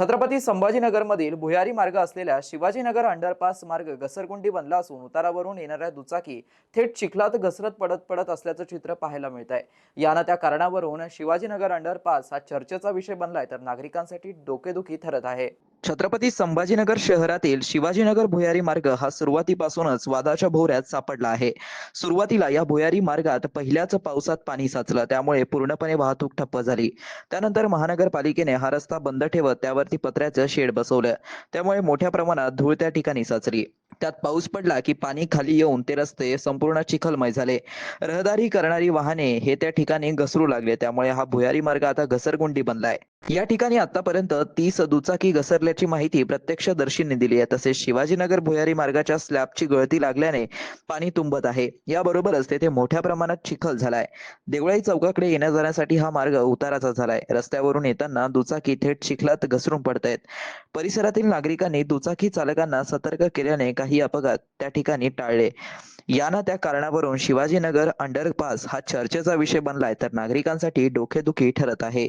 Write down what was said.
छत्रपती संभाजीनगरमधील भुयारी मार्ग असलेल्या शिवाजीनगर अंडरपास मार्ग घसरगुंडी बनला असून उतारावरून येणाऱ्या दुचाकी थेट चिखलात घसरत पडत पडत असल्याचं चित्र पाहायला मिळत आहे यानं त्या कारणावरून शिवाजीनगर अंडरपास हा चर्चेचा विषय बनलाय तर नागरिकांसाठी डोकेदुखी ठरत आहे. छत्रपती संभाजीनगर शहरातील शिवाजीनगर भुयारी मार्ग हा सुरुवातीपासूनच वादाच्या भोवऱ्यात सापडला आहे. सुरुवातीला या भुयारी मार्गात पहिल्याच पावसात पाणी साचलं त्यामुळे पूर्णपणे वाहतूक ठप्प झाली. त्यानंतर महानगरपालिकेने हा रस्ता बंद ठेवत त्यावरती पत्र्याचं शेड बसवलं. त्यामुळे मोठ्या प्रमाणात धूळ त्या ठिकाणी साचली. त्यात पाऊस पडला की पाणी खाली येऊन ते रस्ते संपूर्ण चिखलमय झाले. रहदारी करणारी वाहने हे त्या ठिकाणी घसरू लागले त्यामुळे हा भुयारी मार्ग आता घसरगुंडी बनलाय. या ठिकाणी आतापर्यंत तीस दुचाकी घसरल्याची माहिती प्रत्यक्षदर्शींनी दिली आहे. तसेच शिवाजीनगर भुयारी मार्गाच्या स्लॅबची गळती लागल्याने पाणी तुंबत आहे. याबरोबरच तेथे मोठ्या प्रमाणात चिखल झालाय. देवळाई चौकाकडे येण्या जाण्यासाठी हा मार्ग उताराचा झालाय. रस्त्यावरून येताना दुचाकी थेट चिखलात घसरून पडतायत परिसरातील नागरिकांनी दुचाकी चालकांना सतर्क केल्याने काही अपघात त्या ठिकाणी टाळले. याना त्या कारणावरून शिवाजीनगर अंडरपास हा चर्चेचा विषय बनलाय. तर नागरिकांसाठी डोकेदुखी ठरत आहे.